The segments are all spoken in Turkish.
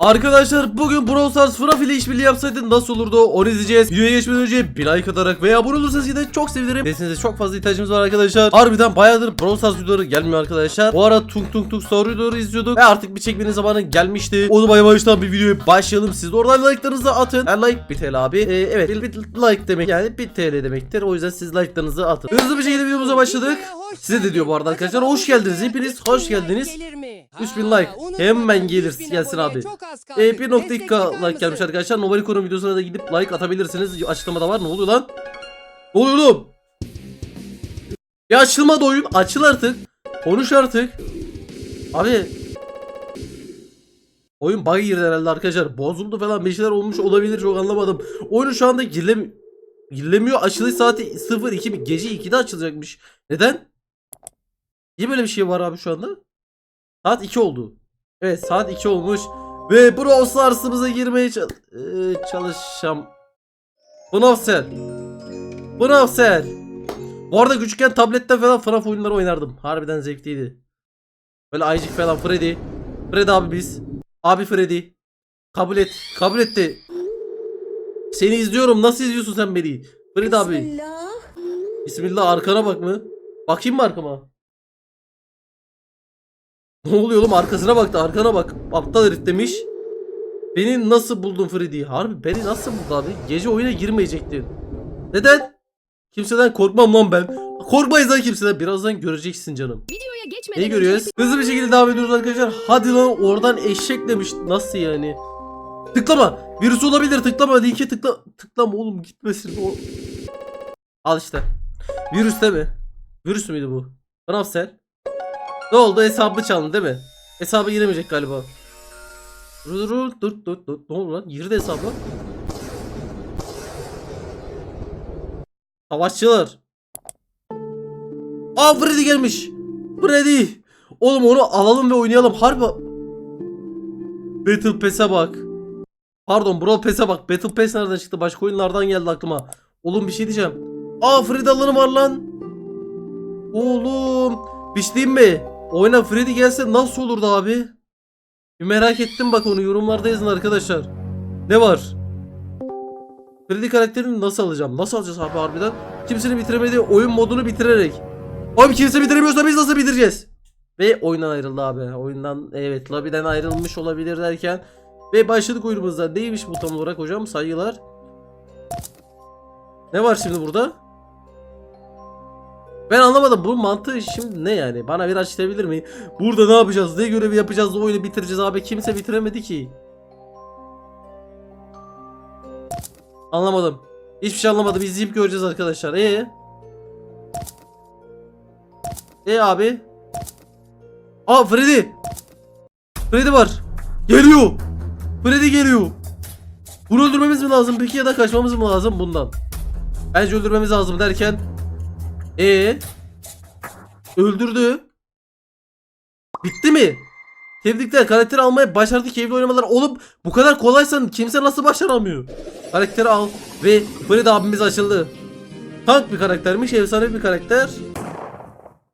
Arkadaşlar bugün Brawl Stars Fıraf ile işbirliği yapsaydı nasıl olurdu onu izleyeceğiz. Videoya geçmeden önce bir like atarak veya abone olursanız yine çok sevinirim. Desteğinize çok fazla ihtiyacımız var arkadaşlar. Harbiden bayağıdır Brawl Stars videoları gelmiyor arkadaşlar. Bu ara Tung Tung Tung Story videoları izliyorduk ve artık bir çekmenin zamanı gelmişti. O zaman yavaştan bir videoya başlayalım. Siz de oradan like'larınızı atın. Yani like bir TL abi. Ee, evet bir, bir like demek yani bir TL demektir. O yüzden siz like'larınızı atın. Hızlı bir şekilde videomuza başladık. Size de diyor bu arada arkadaşlar. Hoş geldiniz. Hepiniz hoş geldiniz. 3000 like. Hemen gelir gelsin abi. E, 1.2k like gelmiş arkadaşlar. Nobel Konu videosuna da gidip like atabilirsiniz. Açıklamada var. Ne oluyor lan? Ne oluyor oğlum? Ya açılmadı oyun. Açıl artık. Konuş artık. Abi. Oyun bug girdi herhalde arkadaşlar. Bozuldu falan bir şeyler olmuş olabilir. Çok anlamadım. Oyunu şu anda girilem girilemiyor. Açılış saati 02 mi? Gece 2'de açılacakmış. Neden? Niye böyle bir şey var abi şu anda? Saat 2 oldu. Evet saat 2 olmuş. Ve Brawl Stars'ımıza girmeye çal ee, çalışacağım. Browser. Browser. Bu arada küçükken tablette falan FNAF oyunları oynardım. Harbiden zevkliydi. Böyle ayıcık falan Freddy. Freddy abi biz. Abi Freddy. Kabul et. Kabul etti. Seni izliyorum. Nasıl izliyorsun sen beni? Freddy abi. Bismillah. Bismillah arkana bak mı? Bakayım mı arkama? Ne oluyor oğlum arkasına baktı arkana bak. Aptal herif demiş. Beni nasıl buldun Freddy? Harbi beni nasıl buldu abi? Gece oyuna girmeyecektin. Neden? Kimseden korkmam lan ben. Korkmayız lan kimseden. Birazdan göreceksin canım. Videoya geçmeden Neyi görüyoruz? önce- Hızlı bir şekilde devam ediyoruz arkadaşlar. Hadi lan oradan eşek demiş. Nasıl yani? Tıklama. Virüs olabilir. Tıklama. Linke tıkla. Tıklama oğlum gitmesin. O... Al işte. Virüs değil mi? Virüs müydü bu? Browser. Ne oldu? Hesabı çaldı değil mi? Hesabı giremeyecek galiba. Dur dur dur dur dur. Ne oldu lan? Girdi hesabı. Savaşçılar. Aa Freddy gelmiş. Freddy. Oğlum onu alalım ve oynayalım. Harbi. Battle Pass'e bak. Pardon Brawl Pass'e bak. Battle Pass nereden çıktı? Başka oyunlardan geldi aklıma. Oğlum bir şey diyeceğim. Aa Freddy alanım var lan. Oğlum. Bir şey diyeyim mi? Oyuna Freddy gelse nasıl olurdu abi? Bir merak ettim bak onu yorumlarda yazın arkadaşlar. Ne var? Freddy karakterini nasıl alacağım? Nasıl alacağız abi harbiden? Kimsenin bitiremediği oyun modunu bitirerek. Oğlum kimse bitiremiyorsa biz nasıl bitireceğiz? Ve oyundan ayrıldı abi. Oyundan evet lobiden ayrılmış olabilir derken. Ve başladık oyunumuzda. Neymiş bu tam olarak hocam? Saygılar. Ne var şimdi burada? Ben anlamadım bu mantığı şimdi ne yani? Bana bir açıklayabilir mi? Burada ne yapacağız? Ne görevi yapacağız? Oyunu bitireceğiz abi. Kimse bitiremedi ki. Anlamadım. Hiçbir şey anlamadım. İzleyip göreceğiz arkadaşlar. Ee? E abi. Aa Freddy. Freddy var. Geliyor. Freddy geliyor. Bunu öldürmemiz mi lazım peki ya da kaçmamız mı lazım bundan? Bence öldürmemiz lazım derken. E Öldürdü. Bitti mi? Tebrikler karakteri almaya başardı keyifli oynamalar olup bu kadar kolaysan kimse nasıl başaramıyor? Karakteri al ve Freddy abimiz açıldı. Tank bir karaktermiş efsane bir karakter.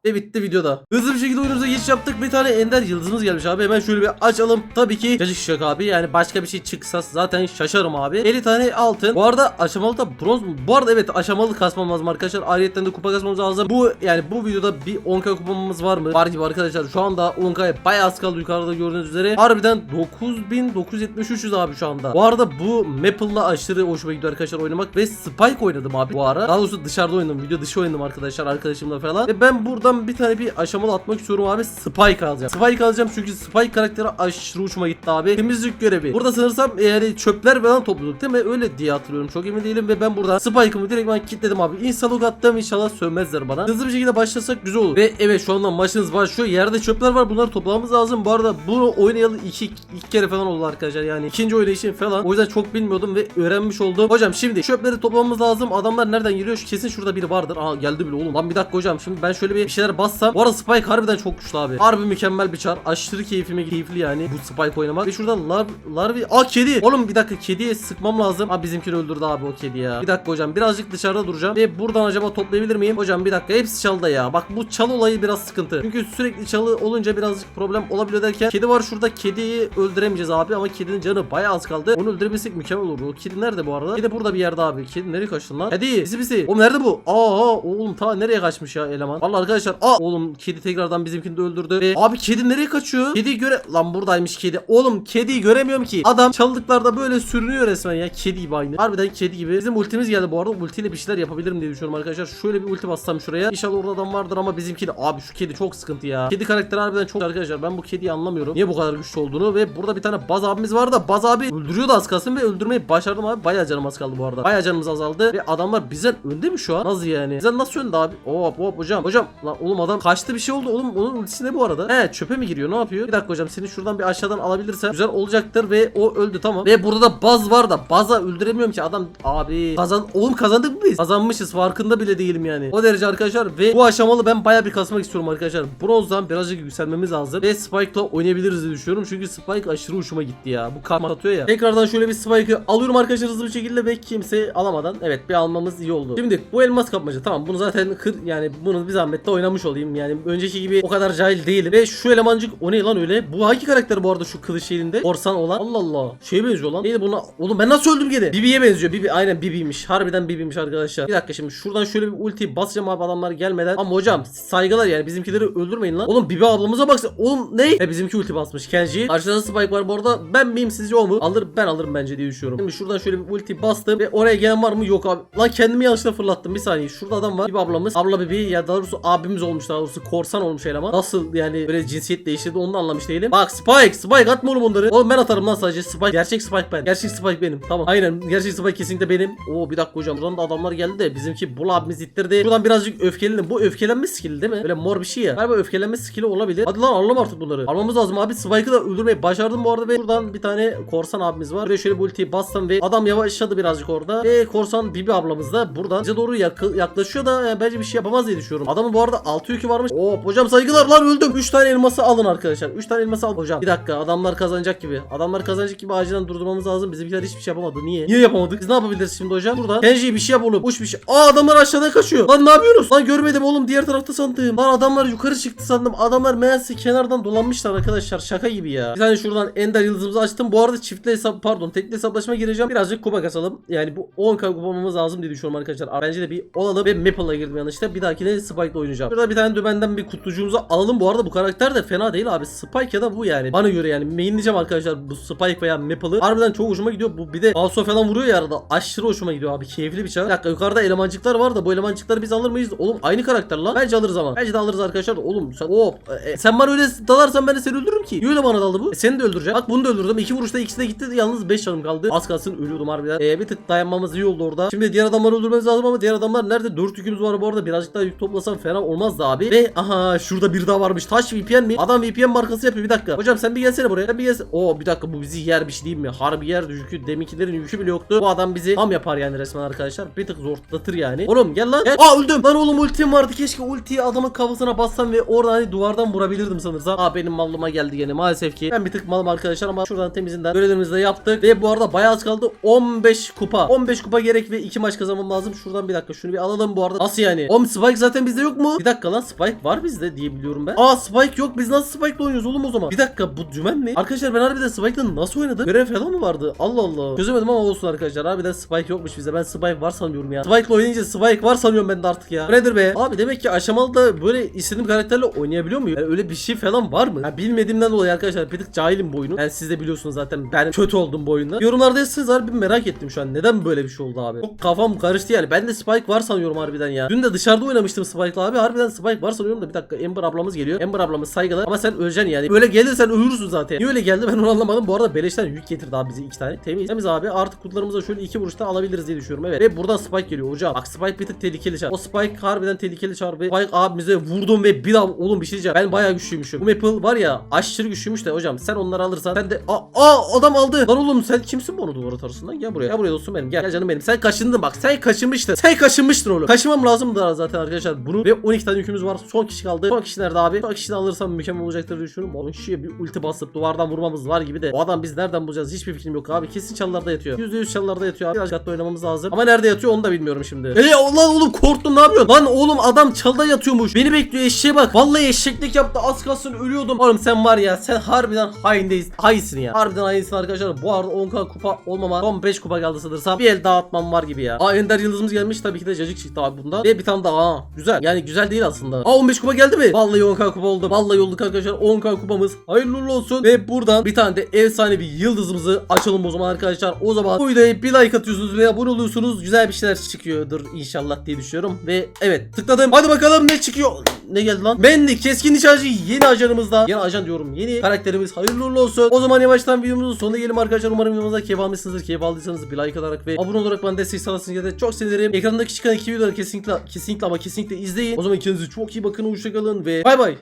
Ve bitti videoda. Hızlı bir şekilde oyunumuza geçiş yaptık. Bir tane ender yıldızımız gelmiş abi. Hemen şöyle bir açalım. Tabii ki cacık şak abi. Yani başka bir şey çıksa zaten şaşarım abi. 50 tane altın. Bu arada aşamalı da bronz mu? Bu arada evet aşamalı kasmamız lazım arkadaşlar. Ayrıyetten de kupa kasmamız lazım. Bu yani bu videoda bir 10k kupamız var mı? Var gibi arkadaşlar. Şu anda 10k'ya bayağı az kaldı yukarıda gördüğünüz üzere. Harbiden 9973'üz abi şu anda. Bu arada bu Maple'la aşırı hoşuma gidiyor arkadaşlar oynamak ve Spike oynadım abi bu ara. Daha doğrusu dışarıda oynadım. Video dışı oynadım arkadaşlar arkadaşımla falan. Ve ben buradan bir tane bir aşamalı atmak istiyorum abi. Spike alacağım. Spike alacağım çünkü Spike karakteri aşırı hoşuma gitti abi. Temizlik görevi. Burada sanırsam yani çöpler falan topluyorduk değil mi? Öyle diye hatırlıyorum. Çok emin değilim ve ben buradan Spike'ımı direkt ben kilitledim abi. İnsalog attım inşallah sövmezler bana. Hızlı bir şekilde başlasak güzel olur. Ve evet şu anda maçımız başlıyor. Yerde çöpler var. Bunları toplamamız lazım. Bu arada bunu oynayalı iki, iki kere falan oldu arkadaşlar. Yani ikinci oynayışım falan. O yüzden çok bilmiyordum ve öğrenmiş oldum. Hocam şimdi çöpleri toplamamız lazım. Adamlar nereden geliyor? Kesin şurada biri vardır. Aa geldi bile oğlum. Lan bir dakika hocam. Şimdi ben şöyle bir şeyler şeyler bassam. Bu arada Spike harbiden çok güçlü abi. Harbi mükemmel bir çar. Aşırı keyfime keyifli yani bu Spike oynamak. Ve şuradan lar larvi. Aa kedi. Oğlum bir dakika kediye sıkmam lazım. Abi bizimkini öldürdü abi o kedi ya. Bir dakika hocam birazcık dışarıda duracağım. Ve buradan acaba toplayabilir miyim? Hocam bir dakika hepsi çalda ya. Bak bu çal olayı biraz sıkıntı. Çünkü sürekli çalı olunca birazcık problem olabiliyor derken. Kedi var şurada kediyi öldüremeyeceğiz abi. Ama kedinin canı bayağı az kaldı. Onu öldürebilsek mükemmel olur. O kedi nerede bu arada? Kedi burada bir yerde abi. Kedi nereye kaçtın lan? Kedi bizi bizi. Oğlum nerede bu? Aa oğlum ta nereye kaçmış ya eleman? Vallahi arkadaşlar aa oğlum kedi tekrardan bizimkini de öldürdü. Ve abi kedi nereye kaçıyor? Kedi göre lan buradaymış kedi. Oğlum kediyi göremiyorum ki. Adam çaldıklarda böyle sürünüyor resmen ya. Kedi gibi aynı. Harbiden kedi gibi. Bizim ultimiz geldi bu arada. Ultiyle bir şeyler yapabilirim diye düşünüyorum arkadaşlar. Şöyle bir ulti bassam şuraya. İnşallah orada adam vardır ama bizimki de abi şu kedi çok sıkıntı ya. Kedi karakteri harbiden çok arkadaşlar. Ben bu kediyi anlamıyorum. Niye bu kadar güçlü olduğunu ve burada bir tane Baz abimiz var da Baz abi öldürüyordu az kalsın ve öldürmeyi başardım abi. Bayağı canım az kaldı bu arada. Bayağı canımız azaldı ve adamlar bizden önde mi şu an? Nasıl yani? Bizden nasıl önde abi? Hop hop hocam. Hocam lan oğlum adam kaçtı bir şey oldu oğlum. Onun ultisi ne bu arada? He çöpe mi giriyor? Ne yapıyor? Bir dakika hocam seni şuradan bir aşağıdan alabilirsem güzel olacaktır ve o öldü tamam. Ve burada da Baz var da Baz'a öldüremiyorum ki adam abi kazan oğlum kazandık mı biz? Kazanmışız farkında bile değilim yani. O derece arkadaşlar ve bu aşamalı ben bayağı bir kasmak istiyorum arkadaşlar. Bronzdan birazcık yükselmemiz lazım ve Spike'la oynayabiliriz diye düşünüyorum. Çünkü Spike aşırı hoşuma gitti ya. Bu karma atıyor ya. Tekrardan şöyle bir Spike'ı alıyorum arkadaşlar hızlı bir şekilde ve kimse alamadan. Evet bir almamız iyi oldu. Şimdi bu elmas kapmaca tamam bunu zaten kır yani bunu bir zahmetle oynamış olayım. Yani önceki gibi o kadar cahil değilim. Ve şu elemancık o ne lan öyle? Bu hangi karakter bu arada şu kılıç elinde? Korsan olan. Allah Allah. Şeye benziyor lan. Neydi buna? Oğlum ben nasıl öldüm gene? Bibi'ye benziyor. Bibi aynen Bibi'ymiş. Harbiden Bibi'ymiş arkadaşlar. Bir dakika şimdi şuradan şöyle bir ulti basacağım abi adamlar gelmeden. Ama hocam saygılar yani bizimkileri öldürmeyin lan. Oğlum Bibi ablamıza baksana. Oğlum ne? E bizimki ulti basmış. Kenji. Karşıda Spike var bu arada. Ben miyim sizce o mu? Alır ben alırım bence diye düşünüyorum. Şimdi şuradan şöyle bir ulti bastım ve oraya gelen var mı? Yok abi. Lan kendimi yanlışlıkla fırlattım. Bir saniye. Şurada adam var. Bibi ablamız. Abla Bibi ya daha doğrusu abimiz olmuş daha doğrusu. Korsan olmuş eleman. Nasıl yani böyle cinsiyet değiştirdi onu da anlamış değilim. Bak Spike. Spike atma oğlum onları. Oğlum ben atarım lan sadece. Spike. Gerçek Spike ben. Gerçek Spike benim. Tamam. Aynen. Gerçek Spike kesinlikle benim. Oo bir dakika hocam. Buradan da adamlar geldi de bizimki Bul abimiz ittirdi. Şuradan birazcık öfkelenin. Bu öfkelenme skill'i değil mi? Böyle mor bir şey ya. Galiba öfkelenme skill'i olabilir. Hadi lan alalım artık bunları. Almamız lazım abi. Spike'ı da öldürmeyi başardım bu arada ve buradan bir tane korsan abimiz var. Ve şöyle bu ultiyi bastım ve adam yavaşladı birazcık orada. Ve korsan Bibi ablamız da buradan bize doğru yaklaşıyor da yani bence bir şey yapamaz diye düşünüyorum. Adamın bu arada 6 yükü varmış. Oo hocam saygılar lan öldüm. 3 tane elması alın arkadaşlar. 3 tane elması al hocam. Bir dakika adamlar kazanacak gibi. Adamlar kazanacak gibi acilen durdurmamız lazım. Bizimkiler hiçbir şey yapamadı. Niye? Niye yapamadık? Biz ne yapabiliriz şimdi hocam? Burada. Kenji bir şey yap oğlum. Uç bir şey. Aa adamlar aşağıdan kaçıyor. Lan ne yapıyoruz? Lan görmedim oğlum. Diğer tarafta sandım. Lan adamlar yukarı çıktı sandım. Adamlar meğerse kenardan dolanmışlar arkadaşlar. Şaka gibi ya. Bir tane şuradan Ender yıldızımızı açtım. Bu arada çiftli hesap pardon tekli hesaplaşma gireceğim. Birazcık kupa kasalım. Yani bu 10k kupamamız lazım diye düşünüyorum arkadaşlar. Bence de bir olalım ve Maple'la girdim yanlışlıkla. Bir dahakine Spike'la oynayacağım. Şurada bir tane dümenden bir kutucuğumuzu alalım. Bu arada bu karakter de fena değil abi. Spike ya da bu yani. Bana göre yani mainleyeceğim arkadaşlar bu Spike veya Maple'ı. Harbiden çok hoşuma gidiyor. Bu bir de Balso falan vuruyor ya arada. Aşırı hoşuma gidiyor abi. Keyifli bir. Bir dakika yukarıda elemancıklar var da bu elemancıkları biz alır mıyız? Oğlum aynı karakter lan. Bence alırız ama. Bence de alırız arkadaşlar. Oğlum sen hop. E, sen bana öyle dalarsan ben de seni öldürürüm ki. Niye bana daldı bu? E, seni de öldüreceğim. Bak bunu da öldürdüm. İki vuruşta ikisi de gitti. Yalnız 5 canım kaldı. Az kalsın ölüyordum harbiden. E, bir tık dayanmamız iyi oldu orada. Şimdi diğer adamları öldürmemiz lazım ama diğer adamlar nerede? 4 yükümüz var bu arada. Birazcık daha yük toplasam fena olmazdı abi. Ve aha şurada bir daha varmış. Taş VPN mi? Adam VPN markası yapıyor. Bir dakika. Hocam sen bir gelsene buraya. Bir gelsene. Oo bir dakika bu bizi yer bir şey değil mi? Harbi yer yükü. Deminkilerin yükü bile yoktu. Bu adam bizi tam yapar yani resmen arkadaşlar. Bir tık zorlatır yani. Oğlum gel lan. Gel. Aa öldüm. Lan oğlum ultim vardı. Keşke ultiyi adamın kafasına bassam ve oradan hani duvardan vurabilirdim sanırsam. Aa benim mallıma geldi gene maalesef ki. Ben bir tık malım arkadaşlar ama şuradan temizinden görevlerimizi de yaptık. Ve bu arada bayağı az kaldı. 15 kupa. 15 kupa gerek ve 2 maç kazanmam lazım. Şuradan bir dakika şunu bir alalım bu arada. Nasıl yani? Oğlum Spike zaten bizde yok mu? Bir dakika lan Spike var bizde diye biliyorum ben. Aa Spike yok. Biz nasıl Spike'la oynuyoruz oğlum o zaman? Bir dakika bu dümen mi? Arkadaşlar ben harbiden Spike'la nasıl oynadım? Görev falan mı vardı? Allah Allah. Çözemedim ama olsun arkadaşlar. Harbiden Spike yokmuş bizde. Ben Spike var sanıyorum ya. Spike'la oynayınca Spike var sanıyorum ben de artık ya. Bu Nedir be? Abi demek ki aşamalı da böyle istediğim karakterle oynayabiliyor muyum? Yani öyle bir şey falan var mı? Ya bilmediğimden dolayı arkadaşlar bir tık cahilim bu oyunu. Yani siz de biliyorsunuz zaten ben kötü oldum bu oyunda. Yorumlarda yazsanız harbi merak ettim şu an. Neden böyle bir şey oldu abi? Çok kafam karıştı yani. Ben de Spike var sanıyorum harbiden ya. Dün de dışarıda oynamıştım Spike'la abi. Harbiden Spike var sanıyorum da bir dakika Ember ablamız geliyor. Ember ablamız saygılar ama sen öleceksin yani. Öyle gelirsen ölürsün zaten. Niye öyle geldi ben onu anlamadım. Bu arada beleşten yük getirdi abi bize iki tane. Temiz. Temiz abi. Artık kutularımıza şöyle iki vuruşta alabiliriz diye düşünüyorum. Evet. Ve buradan Spike geliyor hocam. Bak Spike bir tık tehlikeli çar. O Spike harbiden tehlikeli çar. Spike abimize vurdum ve bir daha oğlum bir şey diyeceğim. Ben bayağı güçlüymüşüm. Bu Maple var ya aşırı güçlüymüş de hocam sen onları alırsan sen de aa, adam aldı. Lan oğlum sen kimsin bu onu duvara tarafından? Gel buraya. Gel buraya dostum benim. Gel, gel canım benim. Sen kaşındın bak. Sen kaşınmıştın. Sen kaşınmıştın oğlum. Kaşımam lazım da zaten arkadaşlar bunu ve 12 tane yükümüz var. Son kişi kaldı. Son kişi nerede abi? Son kişini alırsam mükemmel olacaktır diye düşünüyorum. Onun kişiye bir ulti basıp duvardan vurmamız var gibi de. O adam biz nereden bulacağız? Hiçbir fikrim yok abi. Kesin çalılarda yatıyor. %100 çalılarda yatıyor abi. Biraz dikkatli oynamamız lazım. Ama nerede yatıyor onu da bilmiyorum şimdi. Eee Allah oğlum korktum ne yapıyorsun? Lan oğlum adam çalda yatıyormuş. Beni bekliyor eşeğe bak. Vallahi eşeklik yaptı. Az kalsın ölüyordum. Oğlum sen var ya sen harbiden haindeyiz. Hainsin ya. Harbiden hainsin arkadaşlar. Bu arada 10k kupa olmama son 5 kupa kaldı sanırsam. Bir el daha atmam var gibi ya. Aa Ender yıldızımız gelmiş. Tabii ki de cacık çıktı abi bundan. Ve bir tane daha. Aa, güzel. Yani güzel değil aslında. Aa 15 kupa geldi mi? Vallahi 10k kupa oldu. Vallahi olduk arkadaşlar. 10k kupamız. Hayırlı olsun. Ve buradan bir tane de efsane bir yıldızımızı açalım o zaman arkadaşlar. O zaman bu videoya bir like atıyorsunuz ve abone oluyorsunuz. Güzel bir şeyler çıkıyordur inşallah diye düşünüyorum. Ve evet tıkladım. Hadi bakalım ne çıkıyor. Ne geldi lan? Bendy keskin nişancı yeni ajanımızda. Yeni ajan diyorum. Yeni karakterimiz hayırlı olsun. O zaman yavaştan videomuzun sonuna gelelim arkadaşlar. Umarım videomuza keyif almışsınızdır. Keyif aldıysanız bir like atarak ve abone olarak bana destek sağlarsınız. Ya çok sevinirim. Ekrandaki çıkan iki videoları kesinlikle kesinlikle ama kesinlikle izleyin. O zaman kendinize çok iyi bakın. Hoşçakalın ve bay bay.